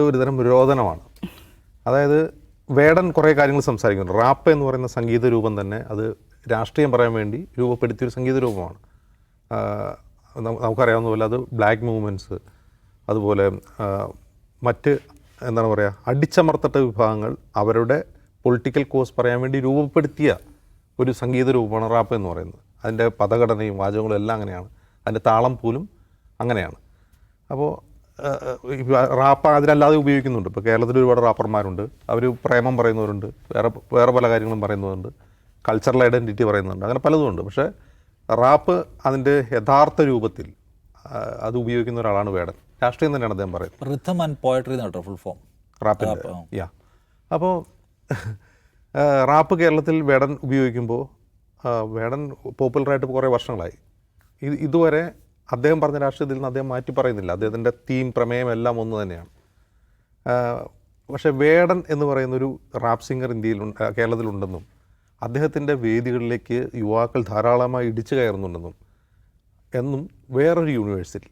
ഒരുതരം രോദനമാണ്. അതായത് വേടൻ കുറേ കാര്യങ്ങൾ സംസാരിക്കുന്നു. റാപ്പ് എന്ന് പറയുന്ന സംഗീത രൂപം തന്നെ അത് രാഷ്ട്രീയം പറയാൻ വേണ്ടി രൂപപ്പെടുത്തിയൊരു സംഗീത രൂപമാണ്. നമുക്കറിയാവുന്ന പോലെ അത് ബ്ലാക്ക് മൂവ്മെന്റ്സ് അതുപോലെ മറ്റ് എന്താണ് പറയുക അടിച്ചമർത്തട്ട വിഭാഗങ്ങൾ അവരുടെ പൊളിറ്റിക്കൽ കോഴ്സ് പറയാൻ വേണ്ടി രൂപപ്പെടുത്തിയ ഒരു സംഗീത രൂപമാണ് റാപ്പ് എന്ന് പറയുന്നത്. അതിന്റെ പദഘടനയും വാചകങ്ങളും എല്ലാം അങ്ങനെയാണ്. അതിന്റെ താളം പോലും അങ്ങനെയാണ്. അപ്പോൾ റാപ്പ് അതിനല്ലാതെ ഉപയോഗിക്കുന്നുണ്ട്. ഇപ്പോൾ കേരളത്തിൽ ഒരുപാട് റാപ്പർമാരുണ്ട്. അവർ പ്രേമം പറയുന്നവരുണ്ട്. വേറെ വേറെ പല കാര്യങ്ങളും പറയുന്നവരുണ്ട്. കൾച്ചറൽ ഐഡന്റിറ്റി പറയുന്നുണ്ട് അങ്ങനെ പലതുമുണ്ട് പക്ഷേ റാപ്പ് അതിന്റെ യഥാർത്ഥ രൂപത്തിൽ അത് ഉപയോഗിക്കുന്ന ഒരാളാണ് വേടൻ. രാഷ്ട്രീയം തന്നെയാണ് അദ്ദേഹം പറയുന്നത്. റിഥം ആൻഡ് പോയട്രി എന്നാണ് ഫുൾ ഫോം റാപ്പ്, യാ. അപ്പോൾ റാപ്പ് കേരളത്തിൽ വേടൻ ഉപയോഗിക്കുമ്പോൾ വേടൻ പോപ്പുലറായിട്ട് കുറേ വർഷങ്ങളായി. ഇത് ഇതുവരെ അദ്ദേഹം പറഞ്ഞ രാഷ്ട്രീയത്തിൽ നിന്ന് അദ്ദേഹം മാറ്റി പറയുന്നില്ല. അദ്ദേഹത്തിന്റെ തീം പ്രമേയം എല്ലാം ഒന്ന് തന്നെയാണ്. പക്ഷേ വേടൻ എന്ന് പറയുന്ന ഒരു റാപ്പ് സിംഗർ ഇന്ത്യയിൽ കേരളത്തിലുണ്ടെന്നും അദ്ദേഹത്തിന്റെ വേദികളിലേക്ക് യുവാക്കൾ ധാരാളമായി ഇടിച്ചു കയറുന്നുണ്ടെന്നും എന്നും വേറൊരു യൂണിവേഴ്സിൽ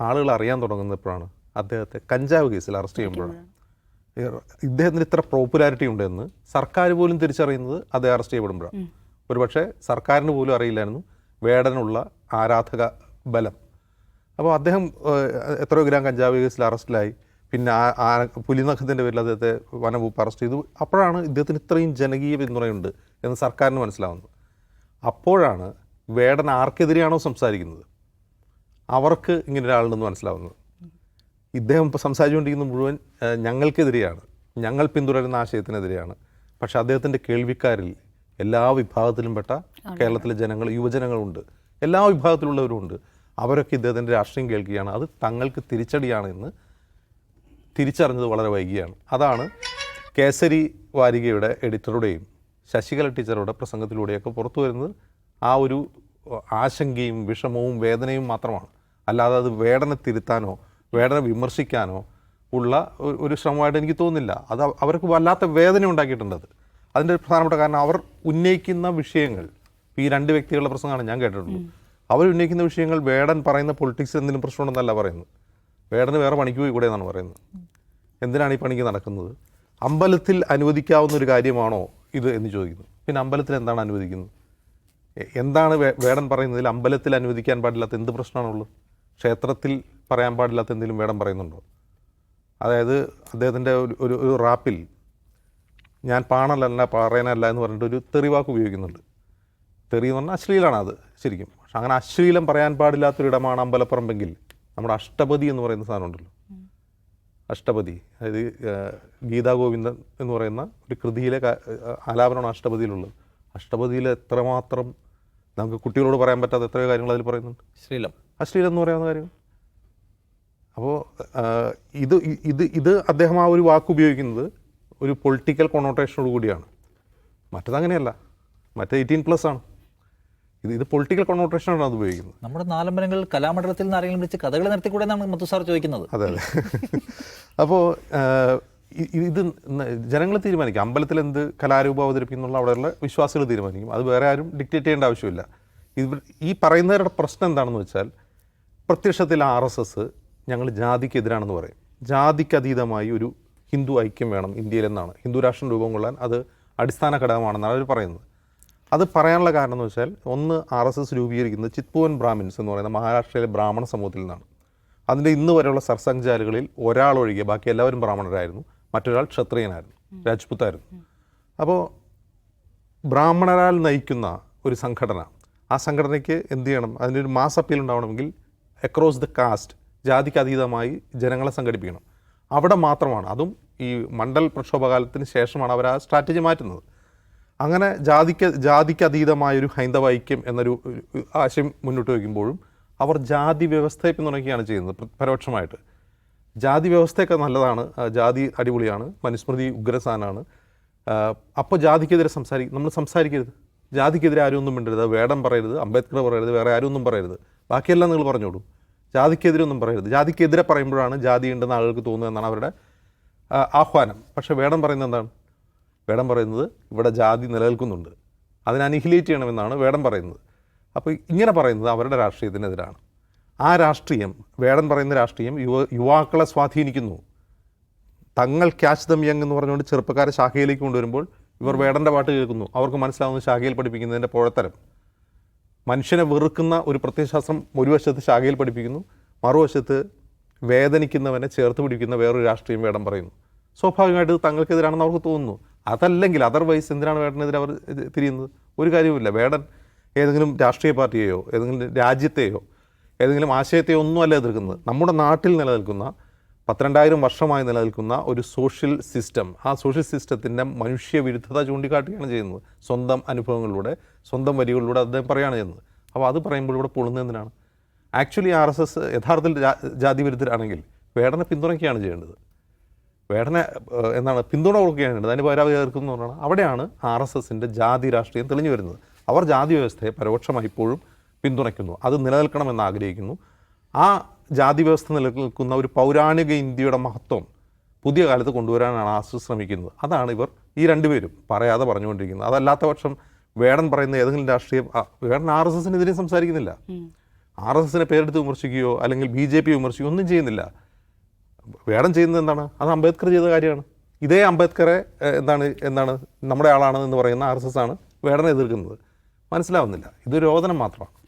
ആളുകൾ അറിയാൻ തുടങ്ങുന്നപ്പോഴാണ് അദ്ദേഹത്തെ കഞ്ചാവ് കേസിൽ അറസ്റ്റ് ചെയ്യുമ്പോഴാണ്. ഇദ്ദേഹത്തിന് ഇത്ര പോപ്പുലാരിറ്റി ഉണ്ടെന്ന് സർക്കാർ പോലും തിരിച്ചറിയുന്നത് അദ്ദേഹം അറസ്റ്റ് ചെയ്യപ്പെടുമ്പോഴാണ്. ഒരുപക്ഷെ സർക്കാരിന് പോലും അറിയില്ലായിരുന്നു വേടനുള്ള ആരാധക ബലം. അപ്പോൾ അദ്ദേഹം എത്രയോ ഗ്രാം കഞ്ചാവ് കേസിൽ അറസ്റ്റിലായി. പിന്നെ ആ പുലിനഖത്തിന്റെ പേരിൽ അദ്ദേഹത്തെ വനവകുപ്പ് അറസ്റ്റ് ചെയ്തു. അപ്പോഴാണ് ഇദ്ദേഹത്തിന് ഇത്രയും ജനകീയ പിന്തുണയുണ്ട് എന്ന് സർക്കാരിന് മനസ്സിലാവുന്നത്. അപ്പോഴാണ് വേടൻ ആർക്കെതിരെയാണോ സംസാരിക്കുന്നത്? അവർക്ക് ഇങ്ങനെ ഒരാളുണ്ടെന്ന് മനസ്സിലാവുന്നത്. ഇദ്ദേഹം ഇപ്പോൾ സംസാരിച്ചുകൊണ്ടിരിക്കുന്ന മുഴുവൻ ഞങ്ങൾക്കെതിരെയാണ്. ഞങ്ങൾ പിന്തുടരുന്ന ആശയത്തിനെതിരെയാണ്. പക്ഷെ അദ്ദേഹത്തിന്റെ കേൾവിക്കാരിൽ എല്ലാ വിഭാഗത്തിലും പെട്ട കേരളത്തിലെ ജനങ്ങൾ യുവജനങ്ങളുണ്ട്. എല്ലാ വിഭാഗത്തിലുള്ളവരുമുണ്ട്. അവരൊക്കെ ഇദ്ദേഹത്തിന്റെ രാഷ്ട്രീയം കേൾക്കുകയാണ്. അത് തങ്ങൾക്ക് തിരിച്ചടിയാണ് എന്ന് തിരിച്ചറിഞ്ഞത് വളരെ വൈകിയാണ്. അതാണ് കേസരി വാരികയുടെ എഡിറ്ററുടെയും ശശികല ടീച്ചറുടെ പ്രസംഗത്തിലൂടെയൊക്കെ പുറത്തു വരുന്നത്. ആ ഒരു ആശങ്കയും വിഷമവും വേദനയും മാത്രമാണ്. അല്ലാതെ അത് വേടനെ തിരുത്താനോ വേടനെ വിമർശിക്കാനോ ഉള്ള ഒരു- ശ്രമമായിട്ട് എനിക്ക് തോന്നുന്നില്ല. അത് അവർക്ക് വല്ലാത്ത വേദന ഉണ്ടാക്കിയിട്ടുണ്ട് അത്. അതിന്റെ പ്രധാനപ്പെട്ട കാരണം അവർ ഉന്നയിക്കുന്ന വിഷയങ്ങൾ ഈ രണ്ട് വ്യക്തികളുടെ പ്രസംഗമാണ് ഞാൻ കേട്ടിട്ടുള്ളൂ അവർ ഉന്നയിക്കുന്ന വിഷയങ്ങൾ വേടൻ പറയുന്ന പൊളിറ്റിക്സ് എന്തെങ്കിലും പ്രശ്നമുണ്ടെന്നല്ല പറയുന്നത്. വേടന് വേറെ പണിക്ക് പോയി കൂടെ എന്നാണ് പറയുന്നത്. എന്തിനാണ് ഈ പണിക്ക് നടക്കുന്നത്? അമ്പലത്തിൽ അനുവദിക്കാവുന്ന ഒരു കാര്യമാണോ ഇത് എന്ന് ചോദിക്കുന്നു. പിന്നെ അമ്പലത്തിൽ എന്താണ് അനുവദിക്കുന്നത്? എന്താണ് വേടൻ പറയുന്നതിൽ അമ്പലത്തിൽ അനുവദിക്കാൻ പാടില്ലാത്ത എന്ത് പ്രശ്നമാണുള്ളത്? ക്ഷേത്രത്തിൽ പറയാൻ പാടില്ലാത്ത എന്തെങ്കിലും വേടം പറയുന്നുണ്ടോ? അതായത് അദ്ദേഹത്തിന്റെ ഒരു ഒരു ഒരു റാപ്പിൽ ഞാൻ പാണലല്ല പാറയനല്ല എന്ന് പറഞ്ഞിട്ട് ഒരു തെറിവാക്ക് ഉപയോഗിക്കുന്നുണ്ട്. തെറി എന്ന് പറഞ്ഞാൽ അശ്ലീലാണ് അത് ശരിക്കും. പക്ഷെ അങ്ങനെ അശ്ലീലം പറയാൻ പാടില്ലാത്തൊരിടമാണ് അമ്പലപ്പറമ്പെങ്കിൽ. നമ്മുടെ അഷ്ടപതി എന്ന് പറയുന്ന സാധനം ഉണ്ടല്ലോ. അഷ്ടപതി അതായത് ഗീതാഗോവിന്ദൻ ഗീതാ ഗോവിന്ദൻ എന്ന് പറയുന്ന ഒരു കൃതിയിലെ ആലാപനമാണ് അഷ്ടപതിയിലുള്ളത്. അഷ്ടപതിയിൽ എത്രമാത്രം നമുക്ക് കുട്ടികളോട് പറയാൻ പറ്റാത്ത എത്രയോ കാര്യങ്ങൾ അതിൽ പറയുന്നുണ്ട്. ശ്രീലം അശ്ലീലം എന്ന് പറയാവുന്ന കാര്യം. അപ്പോൾ ഇത് ഇത് ഇത് അദ്ദേഹം ആ ഒരു വാക്ക് ഉപയോഗിക്കുന്നത് ഒരു പൊളിറ്റിക്കൽ കൊണോട്ടേഷനോട് കൂടിയാണ്. മറ്റത് അങ്ങനെയല്ല മറ്റേ എയ്റ്റീൻ പ്ലസ് ആണ്. ഇത് ഇത് പൊളിറ്റിക്കൽ കൊണോട്ടേഷനാണ് അത് ഉപയോഗിക്കുന്നത് നമ്മുടെ നാലമ്പലങ്ങൾ കലാമണ്ഡലത്തിൽ നിന്ന് ആരെങ്കിലും വിളിച്ച് കഥകൾ നടത്തിക്കൂടെ എന്നാണ് മത്തു സാർ ചോദിക്കുന്നത്. അതെ അതെ. അപ്പോൾ ഇത് ജനങ്ങൾ തീരുമാനിക്കും. അമ്പലത്തിൽ എന്ത് കലാരൂപം അവതരിപ്പിക്കുന്നുള്ള അവിടെയുള്ള വിശ്വാസികൾ തീരുമാനിക്കും. അത് വേറെ ആരും ഡിക്റ്റേറ്റ് ചെയ്യേണ്ട ആവശ്യമില്ല. ഇത് ഈ പറയുന്നവരുടെ പ്രശ്നം എന്താണെന്ന് വെച്ചാൽ പ്രത്യക്ഷത്തിൽ ആർ എസ് എസ് ഞങ്ങൾ ജാതിക്കെതിരാണെന്ന് പറയും. ജാതിക്കതീതമായി ഒരു ഹിന്ദു ഐക്യം വേണം ഇന്ത്യയിലെന്നാണ്. ഹിന്ദു രാഷ്ട്രം രൂപം കൊള്ളാൻ അത് അടിസ്ഥാന ഘടകമാണെന്നാണ് അവർ പറയുന്നത്. അത് പറയാനുള്ള കാരണം എന്ന് വെച്ചാൽ ഒന്ന് ആർ എസ് എസ് രൂപീകരിക്കുന്നത് ചിത്പൂവൻ ബ്രാഹ്മിൻസ് എന്ന് പറയുന്ന മഹാരാഷ്ട്രയിലെ ബ്രാഹ്മണ സമൂഹത്തിൽ നിന്നാണ്. അതിന്റെ ഇന്ന് വരെയുള്ള സർസംഘചാലുകളിൽ ഒരാൾ ഒഴികെ ബാക്കി എല്ലാവരും ബ്രാഹ്മണരായിരുന്നു. മറ്റൊരാൾ ക്ഷത്രിയനായിരുന്നു. രാജ്പുത്തായിരുന്നു. അപ്പോൾ ബ്രാഹ്മണരാൽ നയിക്കുന്ന ഒരു സംഘടന ആ സംഘടനയ്ക്ക് എന്ത് ചെയ്യണം? അതിന്റെ ഒരു മാസ് അപ്പീൽ ഉണ്ടാവണമെങ്കിൽ അക്രോസ് ദ കാസ്റ്റ് ജാതിക്ക് അതീതമായി ജനങ്ങളെ സംഘടിപ്പിക്കണം. അവിടെ മാത്രമാണ് അതും ഈ മണ്ഡൽ പ്രക്ഷോഭകാലത്തിന് ശേഷമാണ് അവർ ആ സ്ട്രാറ്റജി മാറ്റുന്നത്. അങ്ങനെ ജാതിക്ക് ജാതിക്ക് അതീതമായൊരു ഹൈന്ദവ ഐക്യം എന്നൊരു ആശയം മുന്നോട്ട് വയ്ക്കുമ്പോഴും അവർ ജാതി വ്യവസ്ഥയെ പിന്തുണയ്ക്കുകയാണ് ചെയ്യുന്നത് പരോക്ഷമായിട്ട്. ജാതി വ്യവസ്ഥയൊക്കെ നല്ലതാണ്. ജാതി അടിപൊളിയാണ്. മനുസ്മൃതി ഉഗ്രസാനാണ്. അപ്പോൾ ജാതിക്കെതിരെ സംസാരി നമ്മൾ സംസാരിക്കരുത്. ജാതിക്കെതിരെ ആരും ഒന്നും മിണ്ടരുത്. വേടം പറയരുത് അംബേദ്കർ പറയരുത് വേറെ ആരും ഒന്നും പറയരുത്. ബാക്കിയെല്ലാം നിങ്ങൾ പറഞ്ഞോളൂ. ജാതിക്കെതിരെ ഒന്നും പറയരുത്. ജാതിക്കെതിരെ പറയുമ്പോഴാണ് ജാതി ഉണ്ടെന്ന് ആളുകൾക്ക് തോന്നുന്നത് എന്നാണ് അവരുടെ ആഹ്വാനം. പക്ഷേ വേടം പറയുന്നത് എന്താണ്? വേടം പറയുന്നത് ഇവിടെ ജാതി നിലനിൽക്കുന്നുണ്ട്. അതിനെ അനിഹിലേറ്റ് ചെയ്യണമെന്നാണ് വേടം പറയുന്നത്. അപ്പോൾ ഇങ്ങനെ പറയുന്നത് അവരുടെ രാഷ്ട്രീയത്തിനെതിരാണ്. ആ രാഷ്ട്രീയം വേടൻ പറയുന്ന രാഷ്ട്രീയം യുവ യുവാക്കളെ സ്വാധീനിക്കുന്നു. തങ്ങൾ ക്യാച്ച് ദം യങ് എന്ന് പറഞ്ഞുകൊണ്ട് ചെറുപ്പക്കാരെ ശാഖയിലേക്ക് കൊണ്ടുവരുമ്പോൾ ഇവർ വേടന്റെ പാട്ട് കേൾക്കുന്നു. അവർക്ക് മനസ്സിലാവുന്ന ശാഖയിൽ പഠിപ്പിക്കുന്നതിന്റെ പുഴത്തരം. മനുഷ്യനെ വെറുക്കുന്ന ഒരു പ്രത്യയശാസ്ത്രം ഒരു വശത്ത് ശാഖയിൽ പഠിപ്പിക്കുന്നു മറുവശത്ത് വേദനിക്കുന്നവനെ ചേർത്ത് പിടിക്കുന്ന വേറൊരു രാഷ്ട്രീയം വേടം പറയുന്നു. സ്വാഭാവികമായിട്ട് തങ്ങൾക്കെതിരാണെന്ന് അവർക്ക് തോന്നുന്നു. അതല്ലെങ്കിൽ അതർവൈസ് എന്തിനാണ് വേടനെതിരെ അവർ തിരിയുന്നത്? ഒരു കാര്യവുമില്ല. വേടൻ ഏതെങ്കിലും രാഷ്ട്രീയ പാർട്ടിയെയോ ഏതെങ്കിലും രാജ്യത്തെയോ ഏതെങ്കിലും ആശയത്തെയോ ഒന്നുമല്ല എതിർക്കുന്നത്. നമ്മുടെ നാട്ടിൽ നിലനിൽക്കുന്ന പന്ത്രണ്ടായിരം വർഷമായി നിലനിൽക്കുന്ന ഒരു സോഷ്യൽ സിസ്റ്റം ആ സോഷ്യൽ സിസ്റ്റത്തിന്റെ മനുഷ്യവിരുദ്ധത ചൂണ്ടിക്കാട്ടുകയാണ് ചെയ്യുന്നത്. സ്വന്തം അനുഭവങ്ങളിലൂടെ സ്വന്തം വരികളിലൂടെ അദ്ദേഹം പറയുകയാണ് ചെയ്യുന്നത്. അപ്പോൾ അത് പറയുമ്പോൾ ഇവിടെ പൊളുന്നത് എന്തിനാണ്? ആക്ച്വലി ആർ എസ് എസ് യഥാർത്ഥത്തിൽ ജാതി വിരുദ്ധരാണെങ്കിൽ വേടനെ പിന്തുണയ്ക്കുകയാണ് ചെയ്യേണ്ടത്. വേടനെ എന്താണ് പിന്തുണ കൊടുക്കുകയാണ് അതിന് പരാതി ചേർക്കുന്നു പറഞ്ഞാൽ അവിടെയാണ് ആർ എസ് എസിന്റെ ജാതി രാഷ്ട്രീയം തെളിഞ്ഞു വരുന്നത്. അവർ ജാതി വ്യവസ്ഥയെ പരോക്ഷമായി ഇപ്പോഴും പിന്തുണയ്ക്കുന്നു. അത് നിലനിൽക്കണമെന്ന് ആഗ്രഹിക്കുന്നു. ആ ജാതി വ്യവസ്ഥ നിലനിൽക്കുന്ന ഒരു പൗരാണിക ഇന്ത്യയുടെ മഹത്വം പുതിയ കാലത്ത് കൊണ്ടുവരാനാണ് എസ് ശ്രമിക്കുന്നത്. അതാണ് ഇവർ ഈ രണ്ടുപേരും പറയാതെ പറഞ്ഞുകൊണ്ടിരിക്കുന്നത്. അതല്ലാത്ത പക്ഷം വേടൻ പറയുന്ന ഏതെങ്കിലും രാഷ്ട്രീയം വേടൻ ആർ എസ് എസിനെതിരെ സംസാരിക്കുന്നില്ല. ആർ എസ് എസിനെ പേരെടുത്ത് വിമർശിക്കുകയോ അല്ലെങ്കിൽ ബി ജെ പി വിമർശിക്കുകയോ ഒന്നും ചെയ്യുന്നില്ല. വേടൻ ചെയ്യുന്നത് എന്താണ്? അത് അംബേദ്കർ ചെയ്ത കാര്യമാണ്. ഇതേ അംബേദ്കറെ എന്താണ് എന്താണ് നമ്മുടെ ആളാണെന്ന് പറയുന്ന ആർ എസ് എസ് ആണ് വേടനെ എതിർക്കുന്നത്. മനസ്സിലാവുന്നില്ല. ഇതൊരു രോദനം മാത്രമാണ്.